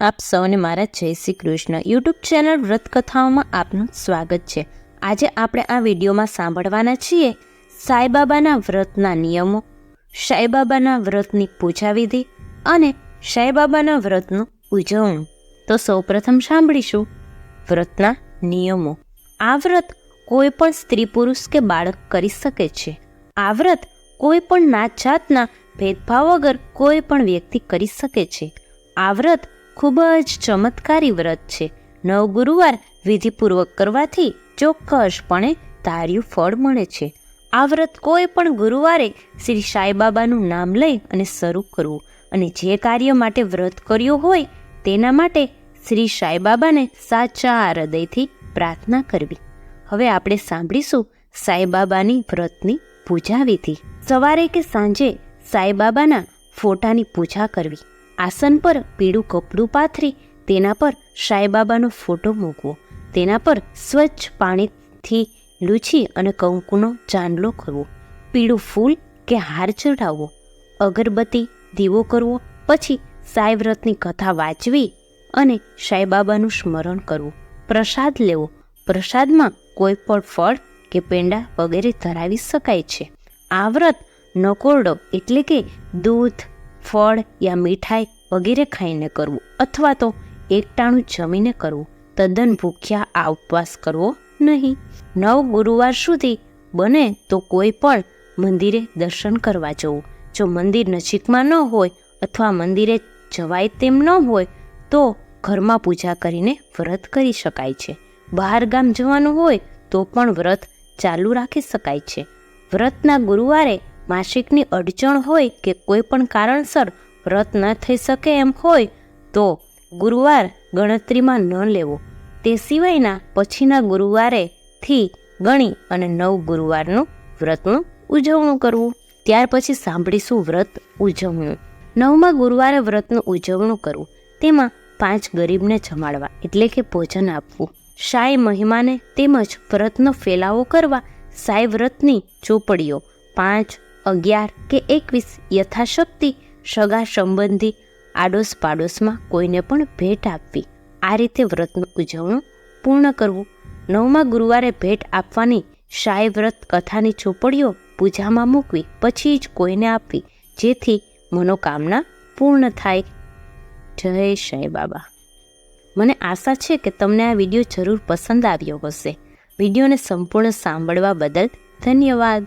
આપ સૌને મારા જય શ્રી કૃષ્ણ યુટ્યુબ ચેનલ વ્રત કથાઓમાં આપનું સ્વાગત છે. આજે આપણે આ વિડીયોમાં સાંભળવાના છીએ સાંઈબાબાના વ્રતના નિયમો, સાંઈબાબાના વ્રતની પૂજા વિધિ અને સાંઈબાબાના વ્રતનું ઉજવણું. તો સૌપ્રથમ સાંભળીશું વ્રતના નિયમો. આ વ્રત કોઈ પણ સ્ત્રી પુરુષ કે બાળક કરી શકે છે. આ વ્રત કોઈ પણ નાત જાતના ભેદભાવ વગર કોઈ પણ વ્યક્તિ કરી શકે છે. આ વ્રત ખૂબ જ ચમત્કારી વ્રત છે. નવ ગુરુવાર વિધિપૂર્વક કરવાથી ચોક્કસપણે ધાર્યું ફળ મળે છે. આ વ્રત કોઈ પણ ગુરુવારે શ્રી સાંઈબાબાનું નામ લઈ અને શરૂ કરવું અને જે કાર્ય માટે વ્રત કર્યું હોય તેના માટે શ્રી સાંઈબાબાને સાચા હૃદયથી પ્રાર્થના કરવી. હવે આપણે સાંભળીશું સાંઈબાબાની વ્રતની પૂજા વિધિ. સવારે કે સાંજે સાંઈબાબાના ફોટાની પૂજા કરવી. આસન પર પીળું કપડું પાથરી તેના પર સાંઈબાબાનો ફોટો મૂકવો. તેના પર સ્વચ્છ પાણીથી લૂછી અને કંકુનો ચાંદલો કરવો. પીળું ફૂલ કે હાર ચઢાવવો. અગરબત્તી દીવો કરવો. પછી સાંઈ વ્રતની કથા વાંચવી અને સાંઈબાબાનું સ્મરણ કરવું. પ્રસાદ લેવો. પ્રસાદમાં કોઈ પણ ફળ કે પેંડા વગેરે ધરાવી શકાય છે. આ વ્રત નકોરડો એટલે કે દૂધ, ફળ યા મીઠાઈ વગેરે ખાઈને કરવું અથવા તો એકટાણું જમીને કરવું. તદ્દન ભૂખ્યા આ ઉપવાસ કરવો નહીં. નવ ગુરુવાર સુધી બને તો કોઈ પણ મંદિરે દર્શન કરવા જવું. જો મંદિર નજીકમાં ન હોય અથવા મંદિરે જવાય તેમ ન હોય તો ઘરમાં પૂજા કરીને વ્રત કરી શકાય છે. બહાર ગામ જવાનું હોય તો પણ વ્રત ચાલુ રાખી શકાય છે. વ્રતના ગુરુવારે માસિકની અડચણ હોય કે કોઈ પણ કારણસર વ્રત ન થઈ શકે એમ હોય, તો ગુરુવાર ગણતરીમાં ન લેવો. તે સિવાયના પછીના ગુરુવારેથી ગણી અને નવ ગુરુવારનું વ્રતનું ઉજવણું કરવું. ત્યાર પછી સાંભળીશું વ્રત ઉજવણું. નવમા ગુરુવારે વ્રતનું ઉજવણું કરવું. તેમાં પાંચ ગરીબને જમાડવા, એટલે કે ભોજન આપવું. સાઈ મહિમાને તેમજ વ્રતનો ફેલાવો કરવા સાઈ વ્રતની ચોપડીઓ પાંચ, અગિયાર કે એકવીસ યથાશક્તિ સગા સંબંધી આડોશ પાડોશમાં કોઈને પણ ભેટ આપવી. આ રીતે વ્રતનું ઉજવણું પૂર્ણ કરવું. નવમા ગુરુવારે ભેટ આપવાની સાઈ વ્રત કથાની ચોપડીઓ પૂજામાં મૂકવી, પછી જ કોઈને આપવી, જેથી મનોકામના પૂર્ણ થાય. જય સાંઈ બાબા. મને આશા છે કે તમને આ વીડિયો જરૂર પસંદ આવ્યો હશે. વિડીયોને સંપૂર્ણ સાંભળવા બદલ ધન્યવાદ.